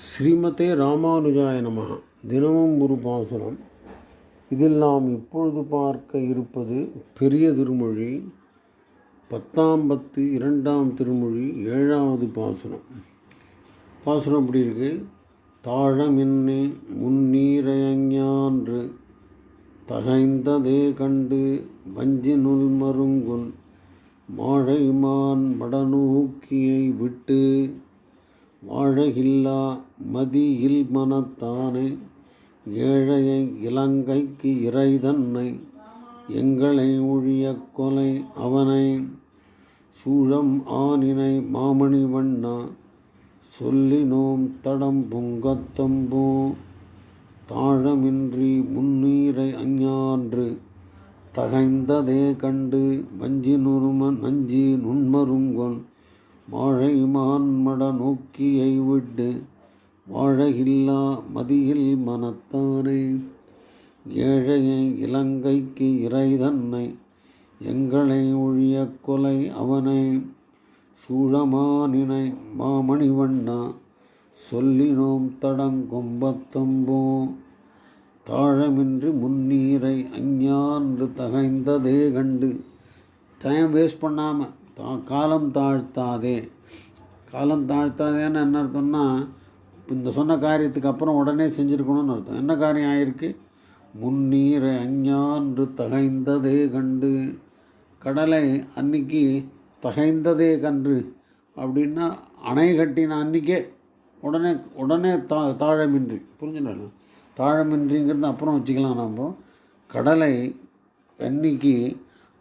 ஸ்ரீமதே ராமானுஜாய நமஹ தினமும் ஒரு பாசுரம். இதில் நாம் இப்பொழுது பார்க்க இருப்பது பெரிய திருமொழி பத்தாம் பத்து இரண்டாம் திருமொழி ஏழாவது பாசுரம். பாசுரம் அப்படி இருக்கு? தாழமின்னே முன்னீரையஞ்ஞான்று தகைந்ததே கண்டு வஞ்சி நுல் மருங்குன் மாழைமான் மடநூக்கியை விட்டு வாழகில்லா மதியில் மனத்தானே ஏழையை இலங்கைக்கு இறைதன்னை எங்களை ஒழிய கொலை அவனை. சூழம் ஆனினை மாமணி வண்ணா சொல்லினோம் தடம் பொங்கத்தம்போ தாழமின்றி முன்னீரை அஞ்ஞான்று தகைந்ததே கண்டு வஞ்சி நுரும நஞ்சி நுண்மருங்கொன் வாழை மான்மட நோக்கியை விட்டு வாழையில்லா மதியில் மனத்தானே. ஏழையை இலங்கைக்கு இறைதன்னை எங்களை ஒழிய கொலை அவனை. சூழமானினை மாமணிவண்ணா சொல்லினோம் தடங்கொம்பத்தம்போ தாழமின்றி முன்னீரை அஞ்ஞான்று தகைந்ததே கண்டு டைம் வேஸ்ட் பண்ணாமல் தா காலம் தாழ்த்தாதே. காலம் தாழ்த்தாதேன்னு என்ன அர்த்தம்னா இந்த சொன்ன காரியத்துக்கு அப்புறம் உடனே செஞ்சுருக்கணும்னு அர்த்தம். என்ன காரியம் ஆயிருக்கு? முன்னீர் அஞ்ஞான்று தகைந்ததே கண்டு. கடலை அன்னைக்கு தகைந்ததே கன்று. அப்படின்னா அணை கட்டின அன்றைக்கே உடனே உடனே தா தாழமின்றி. புரிஞ்சுனா தாழமின்றிங்கிறது அப்புறம் வச்சுக்கலாம் நம்ம. கடலை அன்னைக்கு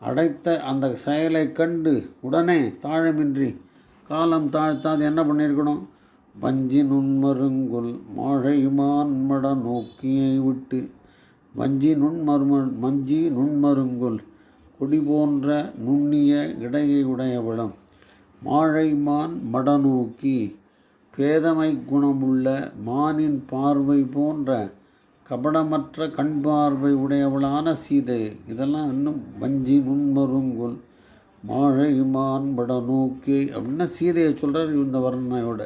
அடைத்த அந்த செயலை கண்டு உடனே தாழமின்றி காலம் தாழ்த்தாது என்ன பண்ணியிருக்கணும்? வஞ்சி நுண்மருங்குல் மாழையுமான்மட நோக்கியை விட்டு வஞ்சி நுண்மரும மஞ்சி நுண்மருங்குல் கொடி போன்ற நுண்ணிய இடையை உடையவளம். மாழைமான் மடநோக்கி பேதமை குணமுள்ள மானின் பார்வை போன்ற கபடமற்ற கண் பார்வை உடையவளான சீதை. இதெல்லாம் இன்னும் வஞ்சி நுண்மருங்குல் மாழைமான் மட நோக்கி அப்படின்னா சீதையை சொல்கிறார் இந்த வர்ணனையோட.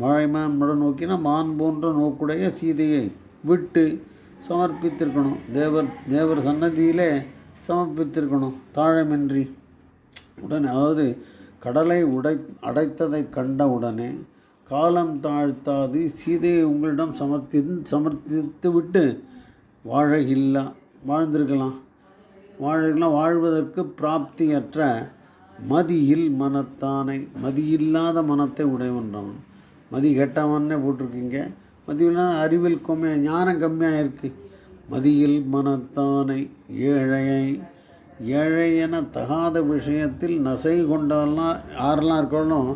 மாழைமான் மட நோக்கினா மான் போன்ற நோக்குடைய சீதையை விட்டு சமர்ப்பித்திருக்கணும். தேவர் தேவர் சன்னதியிலே சமர்ப்பித்திருக்கணும். தாழமின்றி. உடனே அதாவது கடலை உடை அடைத்ததை கண்ட உடனே காலம் தாழ்த்தாது சீதையை உங்களிடம் சமர்த்தி சமர்ப்பித்து விட்டு வாழகில்லா வாழ்ந்திருக்கலாம். வாழலாம் வாழ்வதற்கு பிராப்தியற்ற மதியில் மனத்தானை மதியில்லாத மனத்தை உடையவன்றவன். மதி கெட்டவன்னே போட்டிருக்கீங்க. மதியில்லாத அறிவில் கம்மியாக ஞானம் கம்மியாக இருக்குது மதியில் மனத்தானை ஏழையை ஏழை என தகாத விஷயத்தில் நசை கொண்டவெல்லாம் யாரெல்லாம் இருக்கணும்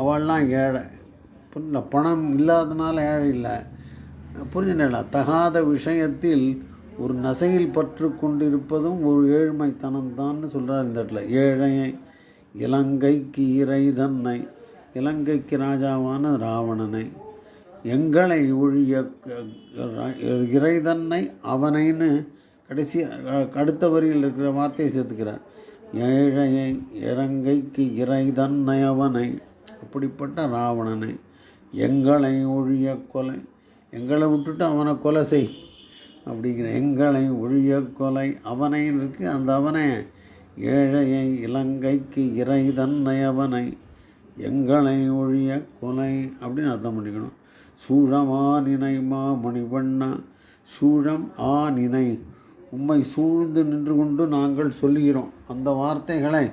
அவள்லாம் ஏழை. இல்லை பணம் இல்லாதனால ஏழை இல்லை. புரிஞ்சுங்களா தகாத விஷயத்தில் ஒரு நசையில் பற்று கொண்டிருப்பதும் ஒரு ஏழ்மைத்தனம்தான்னு சொல்கிறார் இந்த இடத்துல. ஏழையை இலங்கைக்கு இறை தன்னை இலங்கைக்கு ராஜாவான ராவணனை எங்களை ஒழிய இறைதன்னை அவனைன்னு கடைசி அடுத்த வரியில் இருக்கிற வார்த்தையை சேர்த்துக்கிறார். ஏழையை இறங்கைக்கு இறைதன்னை அவனை அப்படிப்பட்ட ராவணனை எங்களை ஒழிய கொலை. எங்களை விட்டுட்டு அவனை கொலை செய். அப்படிங்கிற எங்களை ஒழிய கொலை. அவனை இருக்கு அந்த அவனை. ஏழையை இலங்கைக்கு இறைதன்னை அவனை. எங்களை ஒழிய கொலை அப்படின்னு அர்த்தம் பண்ணிக்கணும். சூழமா நினை மா மணிவண்ணா சூழம் ஆ நினை. உம்மை சூழ்ந்து நின்று கொண்டு நாங்கள் சொல்லுகிறோம். அந்த வார்த்தைகளை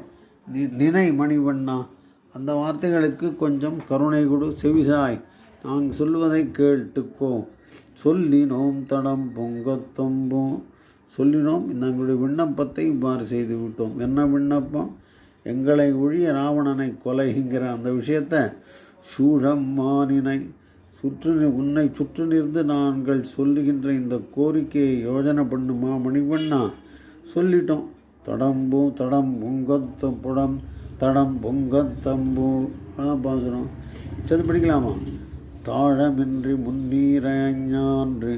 நினை மணிவண்ணா அந்த வார்த்தைகளுக்கு கொஞ்சம் கருணை கொடு. செவிசாய் நாங்கள் சொல்வதை கேட்டுக்கோ. சொல்லினோம் தடம் பொங்கத்தொம்பும் சொல்லினோம் எங்களுடைய விண்ணப்பத்தை இவ்வாறு செய்து விட்டோம் என்ன விண்ணப்பம்? எங்களை ஒழிய ராவணனை கொலைங்கிற அந்த விஷயத்தை சூழம் மானினை சுற்று உன்னை சுற்று நிறுந்து நாங்கள் சொல்லுகின்ற இந்த கோரிக்கையை யோஜனை பண்ணுமா மணிவண்ணா சொல்லிட்டோம். தடம்பும் தடம் பொங்கத்த புடம் தடம் பொங்கத்தம்பு பாசுரம் சரி படிக்கலாமா? தாழமின்றி முன்னீரஞான்று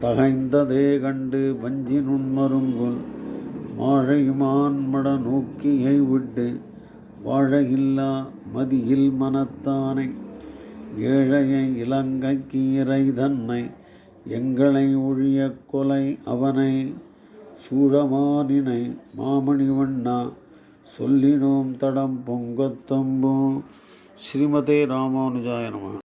தகைந்ததே கண்டு வஞ்சி நுண்மருங்குல் மாழைமான் மட நோக்கியை விட்டு வாழையில்லா மதியில் மனத்தானை ஏழையை இலங்கைக்கு இறை தன்னை எங்களை ஒழிய கொலை அவனை சூழமானினை மாமணி வண்ணா சொல்லினோம் தடம் பொங்கத்தம்போ. ஸ்ரீமதே ராமானுஜாய நம.